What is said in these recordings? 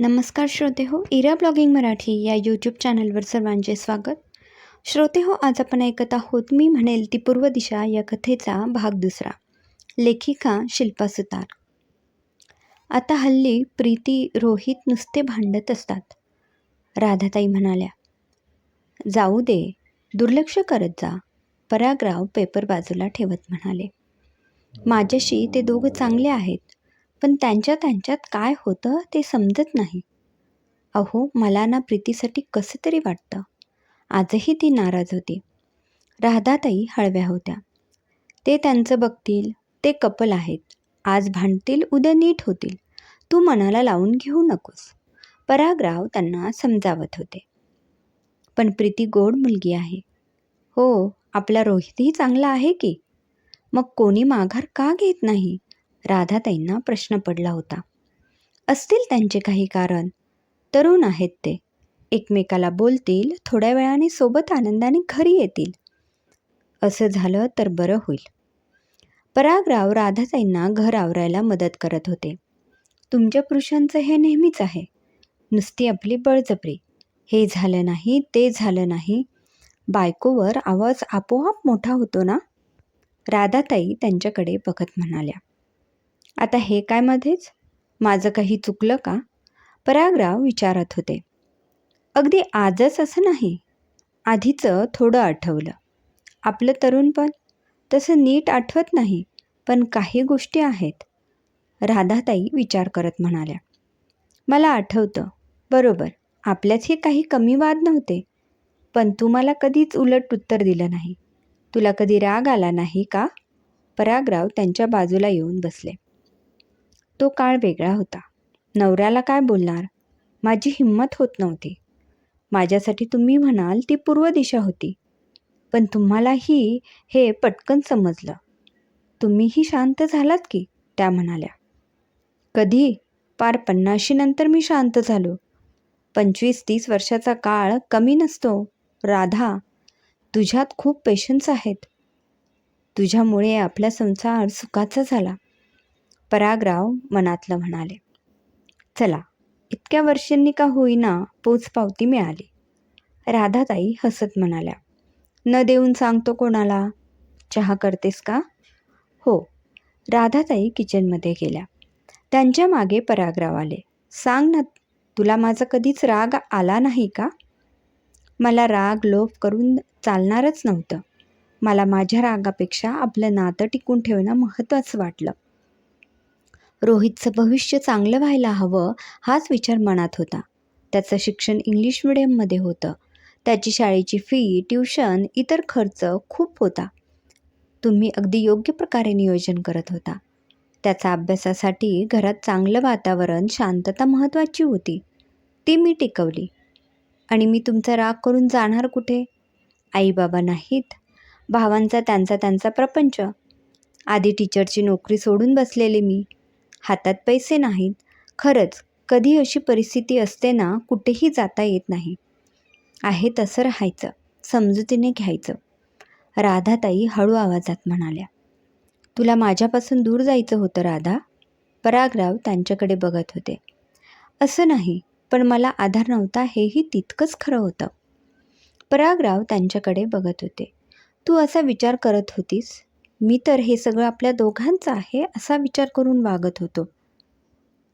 नमस्कार श्रोते हो इरा ब्लॉगिंग मराठी या यूट्यूब चॅनलवर सर्वांचे स्वागत. श्रोते हो आज आपण ऐकत आहोत मी म्हणेल ती पूर्व दिशा या कथेचा भाग दुसरा. लेखिका शिल्पा सुतार. आता हल्ली प्रीती रोहित नुसते भांडत असतात. राधाताई म्हणाल्या जाऊ दे दुर्लक्ष करत जा परागराव पेपर बाजूला ठेवत म्हणाले. माझ्याशी ते दोघं चांगले आहेत. पण त्यांच्या त्यांच्यात काय होतं ते समजत नाही. अहो मला ना प्रीतीसाठी कसं तरी वाटतं. आजही ती नाराज होती. राधाताई हळव्या होत्या. ते त्यांचं बघतील ते कपल आहेत. आज भांडतील उद्या नीट होतील. तू मनाला लावून घेऊ नकोस. परागराव त्यांना समजावत होते. पण प्रीती गोड मुलगी आहे. हो आपला रोहितही चांगला आहे की? मग कोणी माघार का घेत नाही? राधाताईंना प्रश्न पडला होता. असतील त्यांचे काही कारण? तरुण आहेत ते. एकमेकाला बोलतील थोड्या वेळाने सोबत आनंदाने घरी येतील. असं झालं तर बरं होईल. परागराव राधाताईंना घर आवरायला मदत करत होते. तुमच्या पुरुषांचं हे नेहमीच आहे. नुसती आपली बळजबरी. हे झालं नाही ते झालं नाही. बायकोवर आवाज आपोआप मोठा होतो ना? राधाताई त्यांच्याकडे बघत म्हणाल्या. आता हे काय मध्येच? माझं काही चुकलं का? परागराव विचारत होते. अगदी आजच असं नाही. आधीचं थोडं आठवलं. आपलं तरुणपण तसं नीट आठवत नाही पण काही गोष्टी आहेत. राधाताई विचार करत म्हणाल्या. मला आठवतं. बरोबर. आपल्यातही काही कमी वाद नव्हते. पण तू मला कधीच उलट उत्तर दिलं नाही. तुला कधी राग आला नाही का? परागराव त्यांच्या बाजूला येऊन बसले. तो काळ वेगळा होता. नवऱ्याला काय बोलणार? माझी हिंमत होत नव्हती. माझ्यासाठी तुम्ही म्हणाल ती पूर्व दिशा होती. पण तुम्हालाही हे पटकन समजलं. तुम्हीही शांत झालात की? त्या म्हणाल्या. कधी? पार पन्नाशी नंतर मी शांत झालो. पंचवीस तीस वर्षाचा काळ कमी नसतो. राधा तुझ्यात खूप पेशन्स आहेत. तुझ्यामुळे आपला संसार सुखाचा झाला. परागराव मनातलं म्हणाले चला इतक्या वर्षांनी का होईना पोचपावती मिळाली. राधाताई हसत म्हणाल्या न देऊन सांगतो कोणाला? चहा करतेस का? हो. राधाताई किचनमध्ये गेल्या. त्यांच्या मागे परागराव आले. सांग ना तुला माझा कधीच राग आला नाही का? मला राग लोभ करून चालणारच नव्हतं. मला माझ्या रागापेक्षा आपलं नातं टिकून ठेवणं महत्त्वाचं वाटलं. रोहितचं भविष्य चांगलं व्हायला हवं हाच विचार मनात होता. त्याचं शिक्षण इंग्लिश मिडियममध्ये होतं. त्याची शाळेची फी ट्युशन इतर खर्च खूप होता. तुम्ही अगदी योग्य प्रकारे नियोजन करत होता. त्याचा अभ्यासासाठी घरात चांगलं वातावरण शांतता महत्त्वाची होती. ती मी टिकवली. आणि मी तुमचा राग करून जाणार कुठे? आई बाबा नाहीत. भावांचा त्यांचा त्यांचा प्रपंच. आधी टीचरची नोकरी सोडून बसलेले मी. हातात पैसे नाहीत. खरंच कधी अशी परिस्थिती असते ना कुठेही जाता येत नाही. आहे तसं राहायचं समजुतीने घ्यायचं. राधाताई हळू आवाजात म्हणाल्या तुला माझ्यापासून दूर जायचं होतं राधा? परागराव त्यांच्याकडे बघत होते. असं नाही पण मला आधार नव्हता हेही तितकंच खरं होतं. परागराव त्यांच्याकडे बघत होते. तू असा विचार करत होतीस? मी तर हे सगळं आपल्या दोघांचं आहे असा विचार करून वागत होतो.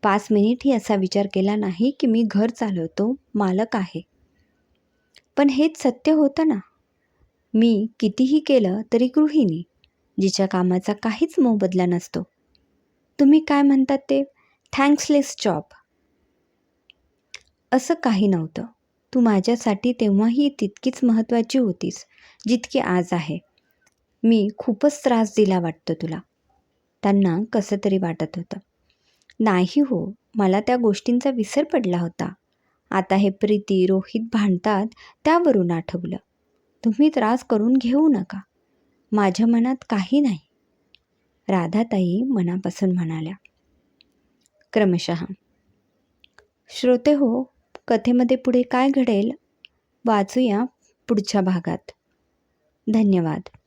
पाच मिनिटही असा विचार केला नाही की मी घर चालवतो मालक आहे. पण हेच सत्य होतं ना. मी कितीही केलं तरी गृहिणी जिच्या कामाचा काहीच मोबदला नसतो. तुम्ही काय म्हणतात ते? थँक्सलेस जॉब असं काही नव्हतं. तू माझ्यासाठी तेव्हाही तितकीच महत्त्वाची होतीस जितकी आज आहे. मी खूपच त्रास दिला वाटतं तुला. त्यांना कसं तरी वाटत होतं. नाही हो मला त्या गोष्टींचा विसर पडला होता. आता हे प्रीती रोहित भांडतात त्यावरून आठवलं. तुम्ही त्रास करून घेऊ नका. माझ्या मनात काही नाही. राधाताई मनापासून म्हणाल्या. क्रमशः. श्रोते हो कथेमध्ये पुढे काय घडेल? वाचूया पुढच्या भागात. धन्यवाद.